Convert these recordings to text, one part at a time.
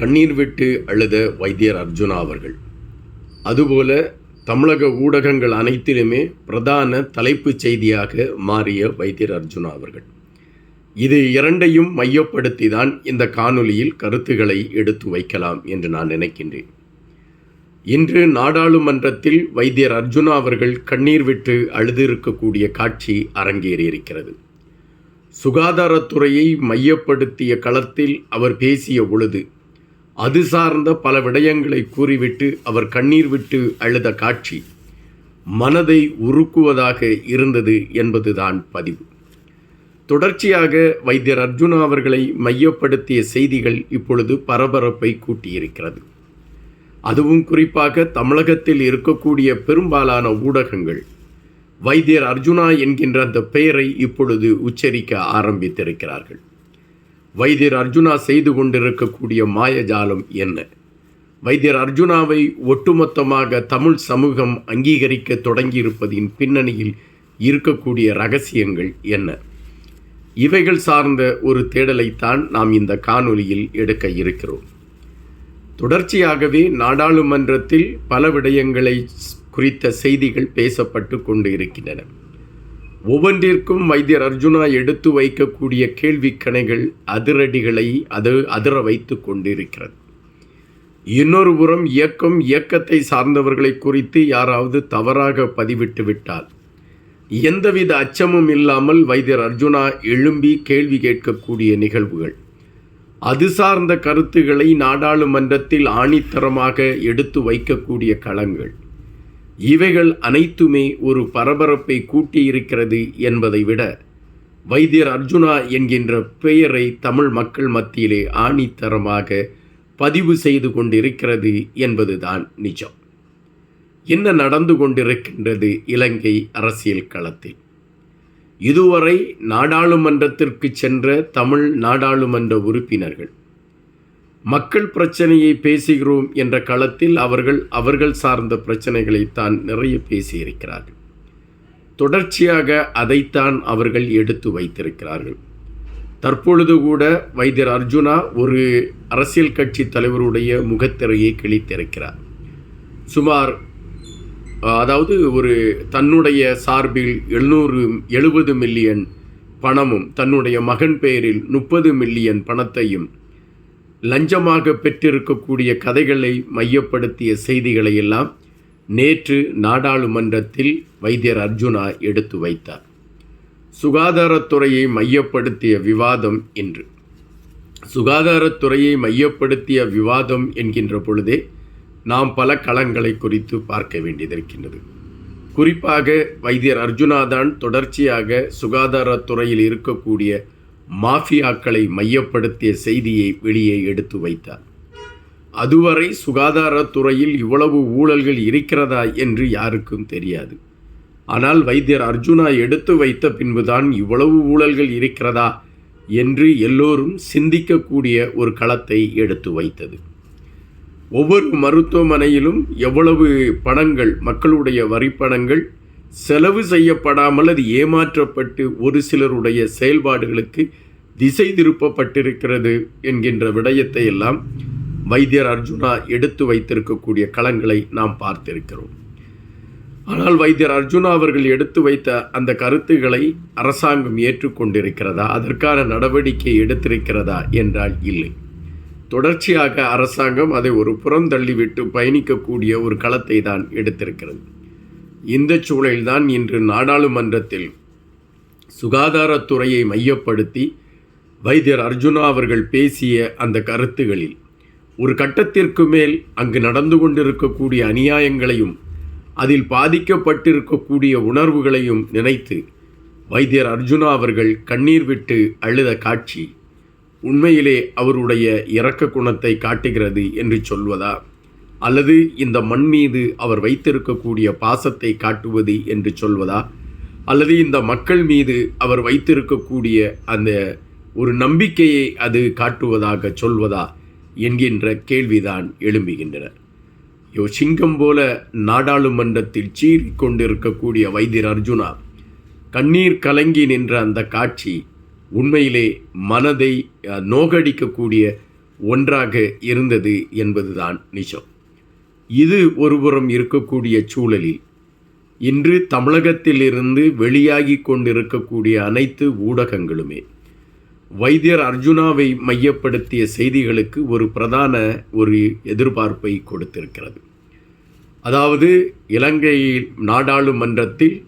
கண்ணீர் விட்டு அழுத வைத்தியர் அர்ஜுனா அவர்கள். அதுபோல தமிழக ஊடகங்கள் அனைத்திலுமே பிரதான தலைப்புச் செய்தியாக மாறிய வைத்தியர் அர்ஜுனா அவர்கள். இது இரண்டையும் மையப்படுத்தி தான் இந்த காணொலியில் கருத்துக்களை எடுத்து வைக்கலாம் என்று நான் நினைக்கின்றேன். இன்று நாடாளுமன்றத்தில் வைத்தியர் அர்ஜுனா அவர்கள் கண்ணீர் விட்டு அழுதிருக்கக்கூடிய காட்சி அரங்கேறியிருக்கிறது. சுகாதாரத்துறையை மையப்படுத்திய களத்தில் அவர் பேசிய பொழுது அது சார்ந்த பல விடயங்களை கூறிவிட்டு அவர் கண்ணீர் விட்டு அழுத காட்சி மனதை உருக்குவதாக இருந்தது என்பதுதான் பதிவு. தொடர்ச்சியாக வைத்தியர் அர்ஜுனா அவர்களை மையப்படுத்திய செய்திகள் இப்பொழுது பரபரப்பை கூட்டியிருக்கிறது. அதுவும் குறிப்பாக தமிழகத்தில் இருக்கக்கூடிய பெரும்பாலான ஊடகங்கள். வைத்தியர் அர்ஜுனா என்கின்ற அந்த பெயரை இப்பொழுது உச்சரிக்க ஆரம்பித்திருக்கிறார்கள். வைத்தியர் அர்ஜுனா செய்து கொண்டிருக்கக்கூடிய மாயஜாலம் என்ன? வைத்தியர் அர்ஜுனாவை ஒட்டுமொத்தமாக தமிழ் சமூகம் அங்கீகரிக்க தொடங்கியிருப்பதின் பின்னணியில் இருக்கக்கூடிய ரகசியங்கள் என்ன? இவைகள் சார்ந்த ஒரு தேடலைத்தான் நாம் இந்த காணொலியில் எடுக்க இருக்கிறோம். தொடர்ச்சியாகவே நாடாளுமன்றத்தில் பல விடயங்களை குறித்த செய்திகள் பேசப்பட்டு கொண்டு இருக்கின்றன. ஒவ்வொன்றிற்கும் வைத்தியர் அர்ஜுனா எடுத்து வைக்கக்கூடிய கேள்விக்கணைகள் அதிரடிகளை அது அதிர வைத்து கொண்டிருக்கிறது. இன்னொரு புறம் இயக்கம் இயக்கத்தை சார்ந்தவர்களை குறித்து யாராவது தவறாக பதிவிட்டு விட்டால் எந்தவித அச்சமும் இல்லாமல் வைத்தியர் அர்ஜுனா எழும்பி கேள்வி கேட்கக்கூடிய நிகழ்வுகள். அது சார்ந்த கருத்துக்களை நாடாளுமன்றத்தில் ஆணித்தரமாக எடுத்து வைக்கக்கூடிய களங்கள். இவைகள் அனைத்துமே ஒரு பரபரப்பை கூட்டியிருக்கிறது என்பதை விட வைத்தியர் அர்ஜுனா என்கின்ற பெயரை தமிழ் மக்கள் மத்தியிலே ஆணித்தரமாக பதிவு செய்து கொண்டிருக்கிறது என்பதுதான் நிஜம். என்ன நடந்து கொண்டிருக்கின்றது இலங்கை அரசியல் களத்தில்? இதுவரை நாடாளுமன்றத்திற்கு சென்ற தமிழ் நாடாளுமன்ற உறுப்பினர்கள் மக்கள் பிரச்சனையை பேசுகிறோம் என்ற களத்தில் அவர்கள் அவர்கள் சார்ந்த பிரச்சனைகளைத்தான் நிறைய பேசியிருக்கிறார்கள். தொடர்ச்சியாக அதைத்தான் அவர்கள் எடுத்து வைத்திருக்கிறார்கள். தற்பொழுது கூட வைத்தியர் அர்ஜுனா ஒரு அரசியல் கட்சி தலைவருடைய முகத்திரையை கிழித்திருக்கிறார். சுமார் அதாவது ஒரு தன்னுடைய சார்பில் எழுநூறு எழுபது மில்லியன் பணமும் தன்னுடைய மகன் பெயரில் முப்பது மில்லியன் பணத்தையும் லஞ்சமாக பெற்றிருக்கக்கூடிய கதைகளை மையப்படுத்திய செய்திகளை எல்லாம் நேற்று நாடாளுமன்றத்தில் வைத்தியர் அர்ஜுனா எடுத்து வைத்தார். சுகாதாரத்துறையை மையப்படுத்திய விவாதம் என்று சுகாதாரத்துறையை மையப்படுத்திய விவாதம் என்கின்ற பொழுதே நாம் பல களங்களை குறித்து பார்க்க வேண்டியதிருக்கின்றது குறிப்பாக வைத்தியர் அர்ஜுனா தான் தொடர்ச்சியாக சுகாதாரத்துறையில் இருக்கக்கூடிய மாஃபியாக்களை மையப்படுத்திய செய்தியை வெளியே எடுத்து வைத்தார். அதுவரை சுகாதாரத்துறையில் இவ்வளவு ஊழல்கள் இருக்கிறதா என்று யாருக்கும் தெரியாது. ஆனால் வைத்தியர் அர்ஜுனா எடுத்து வைத்த பின்புதான் இவ்வளவு ஊழல்கள் இருக்கிறதா என்று எல்லோரும் சிந்திக்கக்கூடிய ஒரு களத்தை எடுத்து வைத்தது. ஒவ்வொரு மருத்துவமனையிலும் எவ்வளவு பணங்கள் மக்களுடைய வரிப்பணங்கள் செலவு செய்யப்படாமல் அது ஏமாற்றப்பட்டு ஒரு சிலருடைய செயல்பாடுகளுக்கு திசை திருப்பப்பட்டிருக்கிறது என்கின்ற விடயத்தை எல்லாம் வைத்தியர் அர்ஜுனா எடுத்து வைத்திருக்கக்கூடிய களங்களை நாம் பார்த்திருக்கிறோம். ஆனால் வைத்தியர் அர்ஜுனா அவர்கள் எடுத்து வைத்த அந்த கருத்துக்களை அரசாங்கம் ஏற்றுக்கொண்டிருக்கிறதா? அதற்கான நடவடிக்கை எடுத்திருக்கிறதா என்றால் இல்லை. தொடர்ச்சியாக அரசாங்கம் அதை ஒரு புறம் தள்ளிவிட்டு பயணிக்கக்கூடிய ஒரு களத்தை தான் எடுத்திருக்கிறது. இந்த சூழலில்தான் இன்று நாடாளுமன்றத்தில் சுகாதாரத்துறையை மையப்படுத்தி வைத்தியர் அர்ஜுனா அவர்கள் பேசிய அந்த கருத்துகளில் ஒரு கட்டத்திற்கு மேல் அங்கு நடந்து கொண்டிருக்கக்கூடிய அநியாயங்களையும் அதில் பாதிக்கப்பட்டிருக்கக்கூடிய உணர்வுகளையும் நினைத்து வைத்தியர் அர்ஜுனா அவர்கள் கண்ணீர் விட்டு அழுத காட்சி உண்மையிலே அவருடைய இரக்க குணத்தை காட்டுகிறது என்று சொல்வதா? அல்லது இந்த மண் மீது அவர் வைத்திருக்கக்கூடிய பாசத்தை காட்டுவது என்று சொல்வதா? அல்லது இந்த மக்கள் மீது அவர் வைத்திருக்கக்கூடிய அந்த ஒரு நம்பிக்கையை அது காட்டுவதாக சொல்வதா? என்கின்ற கேள்விதான் எழும்புகின்றன யோ சிங்கம் போல நாடாளுமன்றத்தில் சீறி கொண்டிருக்கக்கூடிய வைத்தியர் அர்ஜுனா கண்ணீர் கலங்கி நின்ற அந்த காட்சி உண்மையிலே மனதை நோகடிக்கக்கூடிய ஒன்றாக இருந்தது என்பதுதான் நிஜம். இது ஒருபுறம் இருக்கக்கூடிய சூழலில் இன்று தமிழகத்திலிருந்து வெளியாகி கொண்டிருக்கக்கூடிய அனைத்து ஊடகங்களுமே வைத்தியர் அர்ஜுனாவை மையப்படுத்திய செய்திகளுக்கு ஒரு பிரதான ஒரு எதிர்பார்ப்பை கொடுத்திருக்கிறது. அதாவது இலங்கை நாடாளுமன்றத்தில்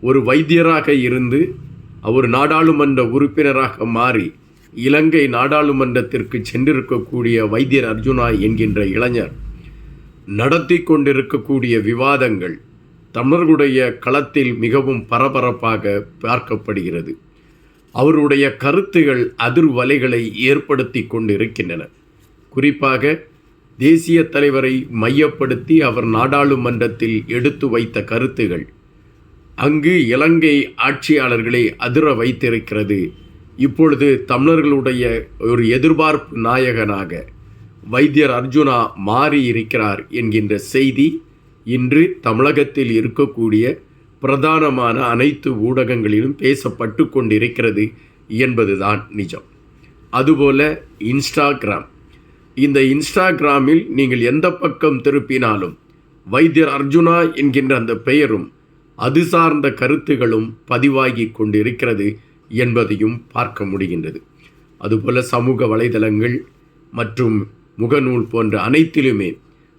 ஒரு வைத்தியராக இருந்து அவர் நாடாளுமன்ற உறுப்பினராக மாறி இலங்கை நாடாளுமன்றத்திற்கு சென்றிருக்கக்கூடிய வைத்தியர் அர்ஜுனா என்கின்ற இளைஞர் நடத்தி கொண்டிருக்கக்கூடிய விவாதங்கள் தமிழர்களுடைய களத்தில் மிகவும் பரபரப்பாக பார்க்கப்படுகிறது. அவருடைய கருத்துகள் அதிர்வலைகளை ஏற்படுத்தி கொண்டிருக்கின்றன. குறிப்பாக தேசிய தலைவரை மையப்படுத்தி அவர் நாடாளுமன்றத்தில் எடுத்து வைத்த கருத்துகள் அங்கு இலங்கை ஆட்சியாளர்களை அதிர வைத்திருக்கிறது. இப்பொழுது தமிழர்களுடைய ஒரு எதிர்பார்ப்பு நாயகனாக வைத்தியர் அர்ஜுனா மாறி இருக்கிறார் என்கின்ற செய்தி இன்று தமிழகத்தில் இருக்கக்கூடிய பிரதானமான அனைத்து ஊடகங்களிலும் பேசப்பட்டு கொண்டிருக்கிறது என்பதுதான் நிஜம். அதுபோல இன்ஸ்டாகிராம். இந்த இன்ஸ்டாகிராமில் நீங்கள் எந்த பக்கம் திருப்பினாலும் வைத்தியர் அர்ஜுனா என்கின்ற அந்த பெயரும் அது சார்ந்த கருத்துகளும் பதிவாகி கொண்டிருக்கிறது என்பதையும் பார்க்க முடிகின்றது. அதுபோல சமூக வலைதளங்கள் மற்றும் முகநூல் போன்ற அனைத்திலுமே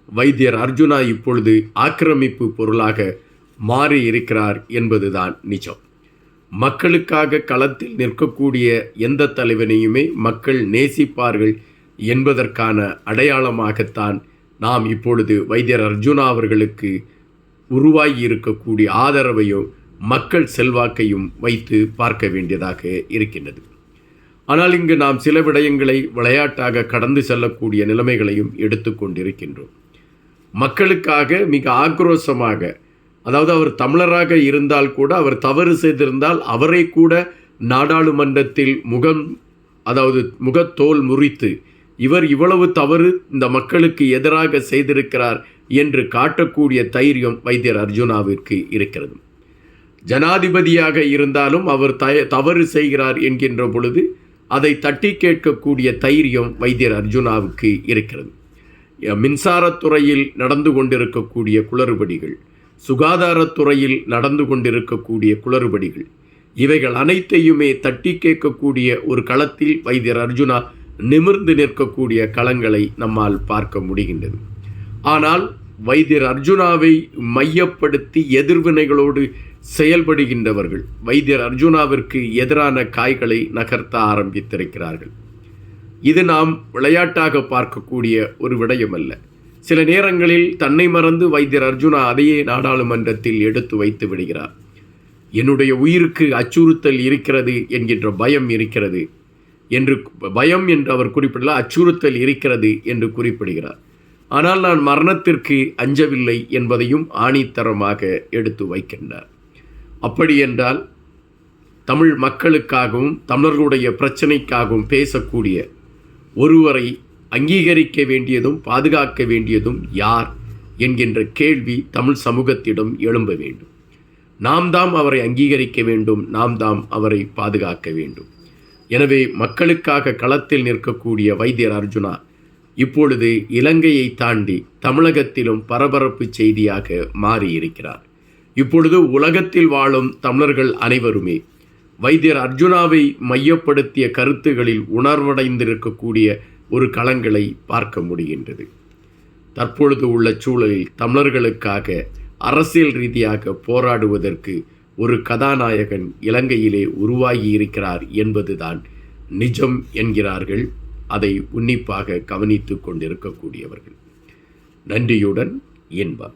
வைத்தியர் அர்ஜுனா இப்பொழுது ஆக்கிரமிப்பு பொருளாக மாறி இருக்கிறார் என்பதுதான் நிஜம். மக்களுக்காக களத்தில் நிற்கக்கூடிய எந்த தலைவனையுமே மக்கள் நேசிப்பார்கள் என்பதற்கான அடையாளமாகத்தான் நாம் இப்பொழுது வைத்தியர் அர்ஜுனா அவர்களுக்கு உருவாகி இருக்கக்கூடிய ஆதரவையும் மக்கள் செல்வாக்கையும் வைத்து பார்க்க வேண்டியதாக இருக்கின்றது. ஆனால் இங்கு நாம் சில விடயங்களை விளையாட்டாக கடந்து செல்லக்கூடிய நிலைமைகளையும் எடுத்துக்கொண்டிருக்கின்றோம் மக்களுக்காக மிக ஆக்ரோஷமாக அதாவது அவர் தமிழராக இருந்தால் கூட அவர் தவறு செய்திருந்தால் அவரை கூட நாடாளுமன்றத்தில் முகம் அதாவது முகத்தோல் முறித்து இவர் இவ்வளவு தவறு இந்த மக்களுக்கு எதிராக செய்திருக்கிறார் என்று காட்டக்கூடிய தைரியம் வைத்தியர் அர்ஜுனாவிற்கு இருக்கிறது. ஜனாதிபதியாக இருந்தாலும் அவர் தய தவறு செய்கிறார் என்கின்ற பொழுது அதை தட்டி கேட்கக்கூடிய தைரியம் வைத்தியர் அர்ஜுனாவுக்கு இருக்கிறது. மின்சாரத்துறையில் நடந்து கொண்டிருக்கக்கூடிய குளறுபடிகள் சுகாதாரத்துறையில் நடந்து கொண்டிருக்கக்கூடிய குளறுபடிகள் இவைகள் அனைத்தையுமே தட்டி கேட்கக்கூடிய ஒரு களத்தில் வைத்தியர் அர்ஜுனா நிமிர்ந்து நிற்கக்கூடிய களங்களை நம்மால் பார்க்க முடிகின்றது. ஆனால் வைத்தியர் அர்ஜுனாவை மையப்படுத்தி எதிர்வினைகளோடு செயல்படுகின்றவர்கள் வைத்தியர் அர்ஜுனாவிற்கு எதிரான காய்களை நகர்த்த ஆரம்பித்திருக்கிறார்கள். இது நாம் விளையாட்டாக பார்க்கக்கூடிய ஒரு விடயம் அல்ல சில நேரங்களில் தன்னை மறந்து வைத்தியர் அர்ஜுனா அதையே நாடாளுமன்றத்தில் எடுத்து வைத்து விடுகிறார். என்னுடைய உயிருக்கு அச்சுறுத்தல் இருக்கிறது என்கின்ற பயம் இருக்கிறது என்று பயம் என்று அவர் குறிப்பிடல அச்சுறுத்தல் இருக்கிறது என்று குறிப்பிடுகிறார். ஆனால் நான் மரணத்திற்கு அஞ்சவில்லை என்பதையும் ஆணித்தரமாக எடுத்து வைக்கின்றார். அப்படியென்றால் தமிழ் மக்களுக்காகவும் தமிழர்களுடைய பிரச்சனைக்காகவும் பேசக்கூடிய ஒருவரை அங்கீகரிக்க வேண்டியதும் பாதுகாக்க வேண்டியதும் யார் என்கின்ற கேள்வி தமிழ் சமூகத்திடம் எழும்ப வேண்டும். நாம் தாம் அவரை அங்கீகரிக்க வேண்டும் நாம் தாம் அவரை பாதுகாக்க வேண்டும். எனவே மக்களுக்காக களத்தில் நிற்கக்கூடிய வைத்தியர் அர்ஜுனா இப்பொழுது இலங்கையை தாண்டி தமிழகத்திலும் பரபரப்பு செய்தியாக மாறியிருக்கிறார். இப்பொழுது உலகத்தில் வாழும் தமிழர்கள் அனைவருமே வைத்தியர் அர்ஜுனாவை மையப்படுத்திய கருத்துகளில் உணர்வடைந்திருக்கக்கூடிய ஒரு களங்களை பார்க்க முடிகின்றது. தற்பொழுது உள்ள சூழலில் தமிழர்களுக்காக அரசியல் ரீதியாக போராடுவதற்கு ஒரு கதாநாயகன் இலங்கையிலே உருவாகி இருக்கிறார் என்பதுதான் நிஜம் என்கிறார்கள். அதை உன்னிப்பாக கவனித்து கொண்டிருக்கக்கூடியவர்கள். நன்றியுடன் இன்பம்.